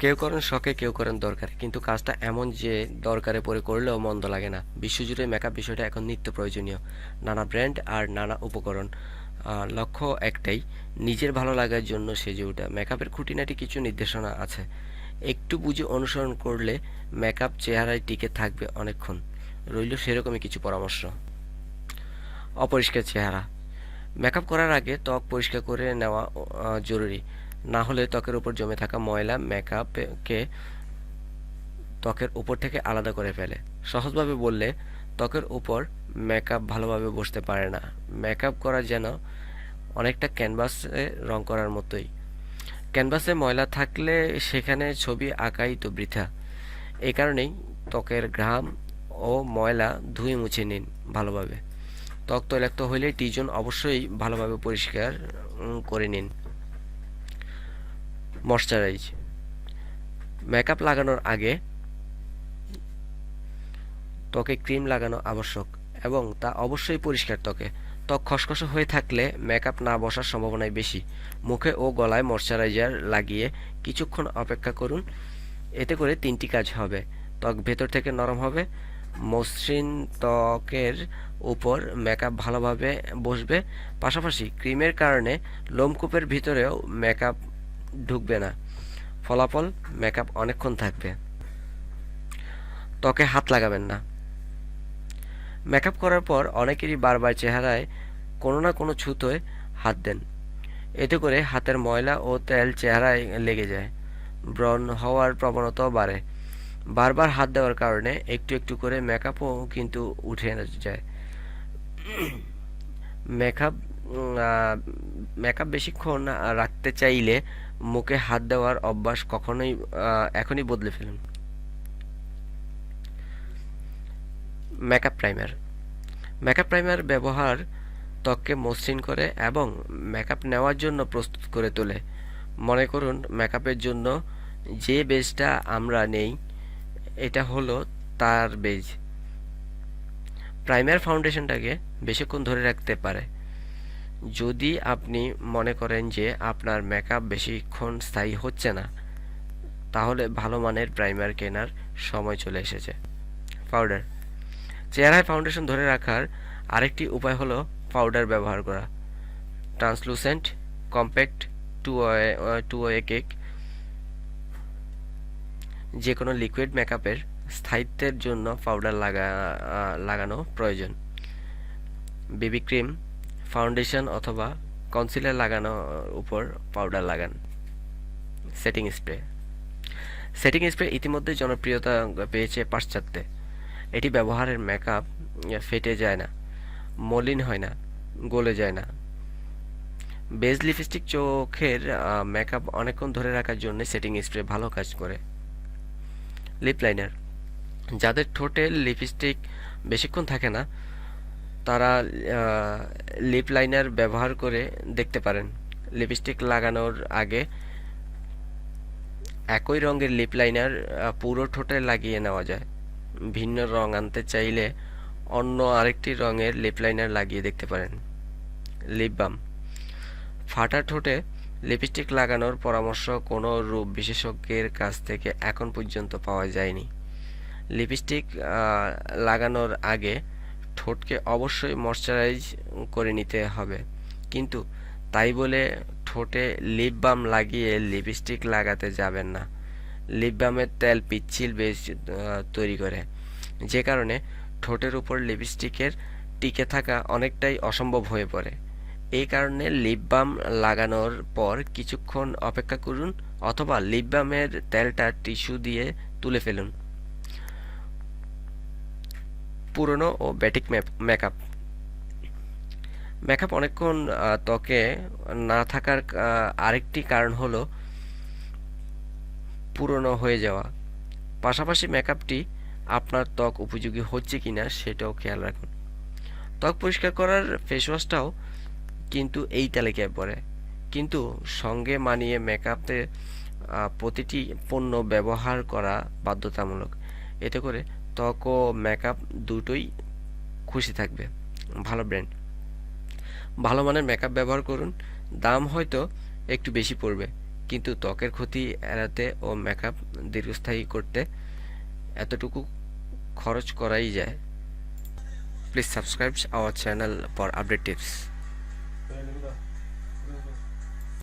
কেউ করেন শখে, কেউ করেন দরকারে। কিন্তু কাজটা এমন যে দরকারে পড়ে করলেও মন্দ লাগে না। বিশ্বজুড়ে মেকআপ বিষয়টা এখন নিত্য প্রয়োজনীয়। নানা ব্র্যান্ড আর নানা উপকরণ। লক্ষ্য একটাই, নিজের ভালো লাগার জন্য সেজে ওঠা। মেকআপের খুঁটিনাটি কিছু নির্দেশনা আছে। একটু বুঝে অনুসরণ করলে মেকআপ চেহারায় টিকে থাকবে অনেকক্ষণ। রইল সেরকমই কিছু পরামর্শ। অপরিষ্কার চেহারা। মেকআপ করার আগে ত্বক পরিষ্কার করে নেওয়া জরুরি। না হলে ত্বকের উপর জমে থাকা ময়লা, মেকআপকে ত্বকের উপর থেকে আলাদা করে ফেলে। সহজভাবে বললে, ত্বকের উপর মেকআপ ভালোভাবে বসতে পারে না। মেকআপ করা যেন অনেকটা ক্যানভাসে রং করার মতোই। ক্যানভাসে ময়লা থাকলে সেখানে ছবি আঁকাই তো বৃথা। এই কারণেই ত্বকের ঘাম ও ময়লা ধুয়ে মুছে নিন ভালোভাবে। ত্বক তৈলাক্ত হইলে টিজন অবশ্যই ভালোভাবে পরিষ্কার করে নিন। ময়শ্চারাইজ। মেকআপ লাগানোর আগে ত্বকে ক্রিম লাগানো আবশ্যক এবং তা অবশ্যই পরিষ্কার ত্বকে। ত্বক খসখসে হয়ে থাকলে মেকআপ না বসার সম্ভাবনাই বেশি। মুখে ও গলায় ময়শ্চারাইজার লাগিয়ে কিছুক্ষণ অপেক্ষা করুন। এতে করে তিনটি কাজ হবে। ত্বক ভেতর থেকে নরম হবে। মসৃণ ত্বকের উপর মেকআপ ভালোভাবে বসবে। পাশাপাশি ক্রিমের কারণে লোমকূপের ভিতরেও মেকআপ ঢুকবে না। ফলাফল মেকআপ অনেকক্ষণ থাকবে। ত্বকে হাত লাগাবেন না। মেকআপ করার পর অনেকেরই বারবার চেহারায় কোনো না কোনো ছুতোয় হাত দেন। এতে করে হাতের ময়লা ও তেল চেহারায় লেগে যায়। ব্রণ হওয়ার প্রবণতাও বাড়ে। বারবার হাত দেওয়ার কারণে একটু একটু করে মেকআপও কিন্তু উঠে যায়। মেকআপ মেকআপ বেশিক্ষণ রাখতে চাইলে মুখে হাত দেওয়ার অভ্যাস কখনোই এখনই বদলে ফেলুন। Makeup primer. মেকআপ প্রাইমার ব্যবহার ত্বককে মসৃণ করে এবং মেকআপ নেওয়ার জন্য প্রস্তুত করে তোলে। মনে করুন মেকআপের জন্য যে বেজটা আমরা নেই, এটা হলো তার বেজ। প্রাইমার ফাউন্ডেশনটাকে বেশিক্ষণ ধরে রাখতে পারে। যদি আপনি মনে করেন যে আপনার মেকআপ বেশিক্ষণ স্থায়ী হচ্ছে না, তাহলে ভালো মানের প্রাইমার কেনার সময় চলে এসেছে। পাউডার চেহারায় ফাউন্ডেশন ধরে রাখার আরেকটি উপায় হলো পাউডার ব্যবহার করা। ট্রান্সলুসেন্ট কম্প্যাক্ট টু টু এ কেক যে কোনো লিকুইড মেকআপের স্থায়িত্বের জন্য পাউডার লাগা লাগানো প্রয়োজন। বেবি ক্রিম ফাউন্ডেশন অথবা কনসিলার লাগানোর উপর পাউডার লাগান। Setting spray. সেটিং স্প্রে ইতিমধ্যে জনপ্রিয়তা পেয়েছে পাশ্চাত্যে। এটি ব্যবহারের মেকআপ ফেটে যায় না, মলিন হয় না, গলে যায় না। বেজ লিপস্টিক চোখের মেকআপ অনেকক্ষণ ধরে রাখার জন্য সেটিং স্প্রে ভালো কাজ করে। লিপ লাইনার যাদের ঠোঁটে লিপস্টিক বেশিক্ষণ থাকে না তারা লিপ লাইনার ব্যবহার করে দেখতে পারেন। লিপস্টিক লাগানোর আগে একই রঙের লিপ লাইনার পুরো ঠোঁটে লাগিয়ে নেওয়া যায়। ভিন্ন রং আনতে চাইলে অন্য আরেকটি রঙের লিপ লাইনার লাগিয়ে দেখতে পারেন। লিপ বাম ফাটা ঠোঁটে লিপস্টিক লাগানোর পরামর্শ কোনো রূপ বিশেষজ্ঞের কাছ থেকে এখন পর্যন্ত পাওয়া যায়নি। লিপস্টিক লাগানোর আগে ঠোঁটকে অবশ্যই ময়শ্চারাইজ করে নিতে হবে। কিন্তু তাই বলে ঠোঁটে লিপ বাম লাগিয়ে লিপস্টিক লাগাতে যাবেন না। লিপ বামের তেল পিচ্ছিল বেশ তৈরি করে। যে কারণে ঠোঁটের উপর লিপস্টিকের টিকে থাকা অনেকটাই অসম্ভব হয়ে পড়ে। এই কারণে লিপ বাম লাগানোর পর কিছুক্ষণ অপেক্ষা করুন অথবা লিপ বামের তেলটা টিস্যু দিয়ে তুলে ফেলুন। পুরনো ও ব্যাটিক মেকআপ মেকআপ অনেকক্ষণ ত্বকে না থাকার আরেকটি কারণ হলো পুরনো হয়ে যাওয়া। পাশাপাশি মেকআপটি আপনার ত্বক উপযোগী হচ্ছে কিনা সেটাও খেয়াল রাখুন। ত্বক পরিষ্কার করার ফেস ওয়াশটাও কিন্তু এই তালিকায় পড়ে। কিন্তু সঙ্গে মানিয়ে মেকআপে প্রতিটি পণ্য ব্যবহার করা বাধ্যতামূলক। এতে করে ত্বক ও মেকআপ দুটোই খুশি থাকবে। ভালো ব্র্যান্ড ভালো মানের মেকআপ ব্যবহার করুন। দাম হয়তো একটু বেশি পড়বে, কিন্তু ত্বকের ক্ষতি এড়াতে ও মেকআপ দীর্ঘস্থায়ী করতে এতটুকু খরচ করাই যায়। Please subscribe our channel for update tips